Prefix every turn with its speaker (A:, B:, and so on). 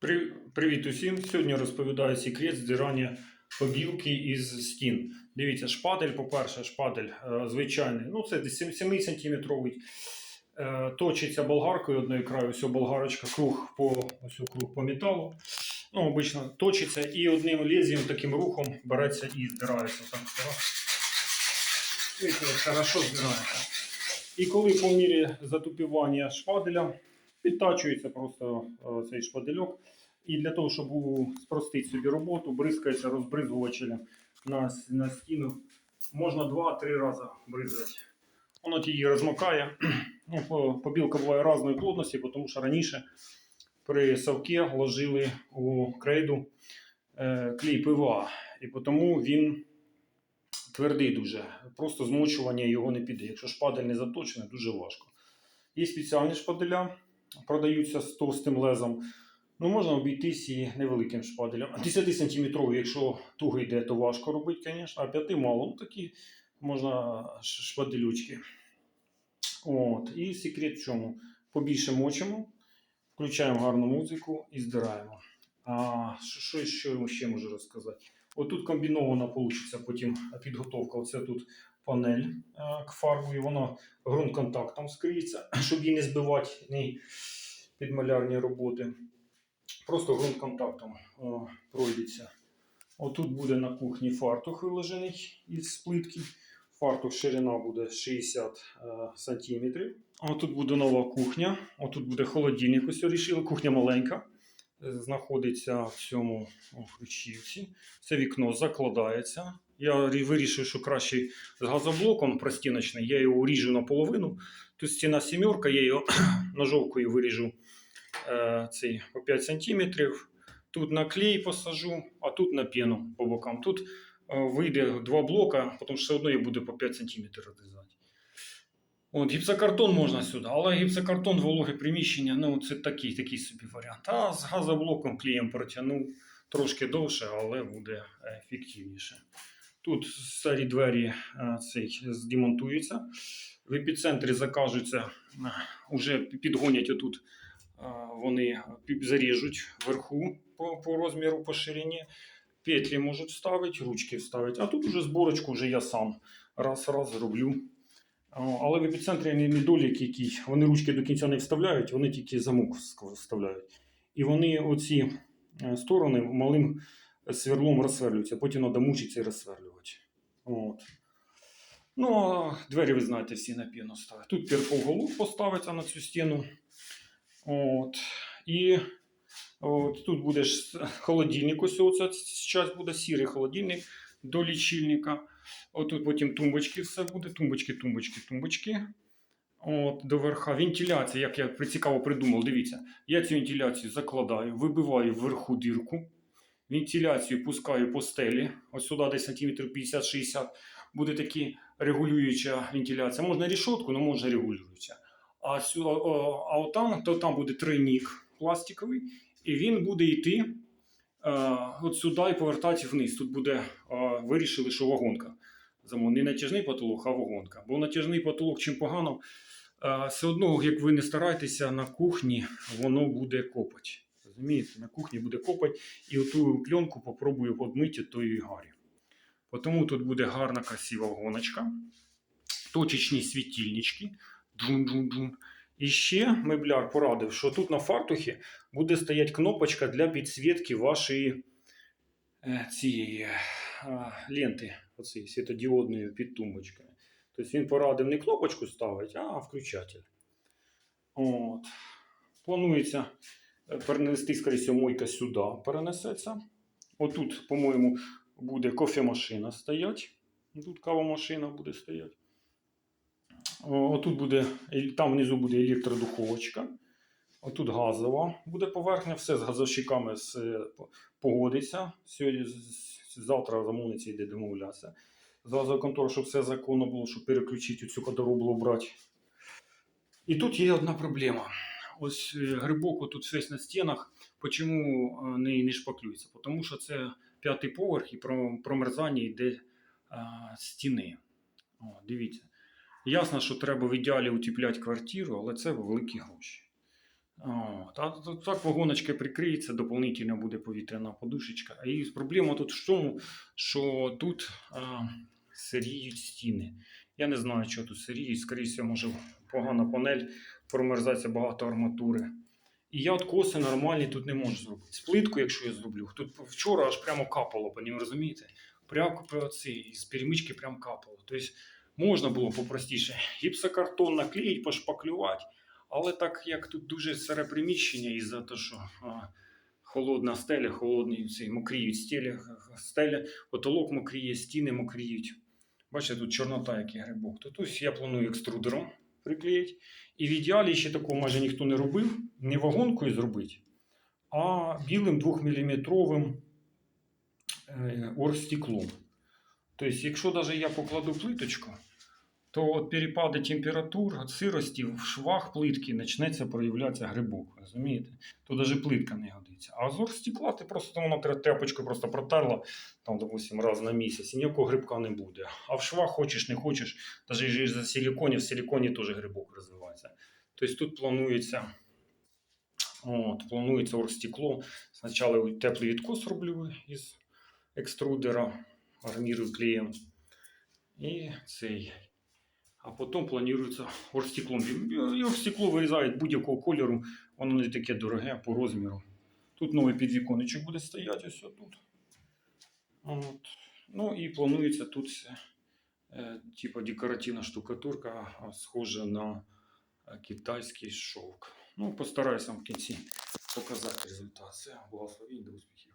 A: При- Привіт усім! Сьогодні розповідаю секрет здирання побілки із стін. Дивіться, шпадель, по-перше, шпадель е, звичайний. Ну, це 7 сантиметровий. Е, точиться болгаркою одної краю, ось болгарочка, круг по, ось круг по металу. Ну, обично точиться і одним лезвієм таким рухом береться і здирається. Так. Видите, як хорошо здирається. І коли по мірі затупівання шпаделя підтачується просто е, цей шпадельок. І для того, щоб спростити собі роботу, бризкається розбризувачем на, на стіну. Можна 2-3 рази бризкати. Воно її розмокає. Ну, побілка буває різної плотності, тому що раніше при совке ложили у крейду е, клей ПВА. І тому він твердий дуже. Просто змочування його не піде. Якщо шпадель не заточений, дуже важко. Є спеціальні шпаделя, продаються з товстим лезом. Ну, можна обійтись і невеликим шпаделем. 10 сантиметровий, якщо туго йде, то важко робити, звісно, а 5 мало. Ну, такі можна шпаделючки. От. І секрет в чому? Побільше мочимо, включаємо гарну музику і здираємо. А що, що ще, можу розказати? Отут комбінована получиться потім підготовка. Оце тут панель е, к фарбу, і вона ґрунт-контактом скриється, щоб її не збивати ні під малярні роботи. Просто ґрунт-контактом пройдеться. Отут буде на кухні фартух виложений із плитки. Фартух ширина буде 60 е, сантиметрів. Отут буде нова кухня. Отут буде холодильник. Ось рішили. Кухня маленька. Е, Знаходиться в цьому ключівці. Це вікно закладається. Я вирішив, що краще з газоблоком простіночний. Я його ріжу наполовину. Тут стіна сімерка, я його ножовкою виріжу е, цей по 5 см. Тут на клей посажу, а тут на пену по бокам. Тут е, вийде два блока, тому що все одно їх буде по 5 см розрізати. От, гіпсокартон можна сюди, але гіпсокартон вологе приміщення, ну це такий, такий собі варіант. А з газоблоком клеєм протягнув трошки довше, але буде ефективніше. Тут старі двері е, цей, здемонтуються. В епіцентрі закажуться, вже підгонять отут, е, вони заріжуть вверху по, по розміру, по ширині. Петлі можуть вставити, ручки вставити. А тут уже зборочку вже я сам раз-раз зроблю. Але в епіцентрі не недолік який. Вони ручки до кінця не вставляють, вони тільки замок вставляють. І вони оці е, сторони малим сверлом розсверлюються, потім треба мучитися і розсверлювати. От. Ну, а двері, ви знаєте, всі на піну ставить. Тут перфоголов поставиться на цю стіну. От. І от, тут буде холодильник, ось оце зараз буде сірий холодильник до лічильника. Отут потім тумбочки все буде. Тумбочки, тумбочки, тумбочки. От, до верха. Вентиляція, як я цікаво придумав, дивіться. Я цю вентиляцію закладаю, вибиваю вверху дірку. Вентиляцію пускаю по стелі. Ось сюди десь сантиметрів 50-60. Буде такі регулююча вентиляція. Можна рішотку, але можна регулююча. А, а отам, то там буде тройник пластиковий, і він буде йти е, от сюди і повертатися вниз. Тут буде, е, вирішили, що вагонка. Не натяжний потолок, а вагонка. Бо натяжний потолок чим погано, е, все одно, як ви не стараєтеся на кухні, воно буде копать. Розумієте, на кухні буде копать, і оту пленку попробую подмити тої гарі. Тому тут буде гарна красива вагоночка, точечні світильнички. Джун-джун-джун. І ще мебляр порадив, що тут на фартухі буде стояти кнопочка для підсвітки вашої е, цієї е, ленти, оцієї світодіодної під тумбочкою. Тобто він порадив не кнопочку ставити, а включатель. От. Планується перенести, скоріше, мойка сюди перенесеться. Отут, по-моєму, буде кофемашина стоять. Тут кавомашина буде стояти. Отут буде, там внизу буде електродуховочка. Отут газова буде поверхня, все з газовщиками погодиться. Сьогодні, завтра замовниця йде домовлятися. З газової контори, щоб все законно було, щоб переключити цю кодороблу брати. І тут є одна проблема. Ось е, грибок тут весь на стінах. Чому е, не, не шпаклюється? Тому що це п'ятий поверх і про- промерзання йде а, стіни. О, дивіться. Ясно, що треба в ідеалі утепляти квартиру, але це великі гроші. О, та, та- так вагоночка прикриється, доповнительно буде повітряна подушечка. І проблема тут в тому, що тут а, сиріють стіни. Я не знаю, що тут сиріють, скоріше, може погана панель, промерзається багато арматури. І я от коси нормальні тут не можу зробити. З плиткою, якщо я зроблю, тут вчора аж прямо капало, по ним, розумієте? Прямо цій, з перемички прямо капало. Тобто можна було попростіше гіпсокартон наклеїть, пошпаклювати. Але так як тут дуже сире приміщення, і за те, що а, холодна стеля, холодний цей мокріють стеля, стеля, потолок мокріє, стіни мокріють. Бачите, тут чорнота, який грибок. Тут я планую екструдером приклеїти. І в ідеалі ще такого майже ніхто не робив, не вагонкою зробити, а білим 2-мм е, оргстеклом. Тобто, якщо навіть я покладу плиточку, то от перепади температур, сирості в швах плитки почнеться проявлятися грибок. Розумієте? То навіть плитка не годиться. А з оргстекла ти просто вона тряпочкою просто протерла, там, допустим, раз на місяць, і ніякого грибка не буде. А в швах хочеш, не хочеш, навіть за силіконі, в силіконі теж грибок розвивається. Тобто тут планується. От, планується оргстекло. Спочатку теплий відкос роблю із екструдера, армірую клеєм. І цей. А потім планується оргстеклом. І оргстекло вирізають будь-якого кольору, воно не таке дороге по розміру. Тут новий підвіконечок буде стояти ось тут. От. Ну і планується тут е, типу декоративна штукатурка, схожа на е, китайський шовк. Ну, постараюся в кінці показати результат. Благословінь до успіхів.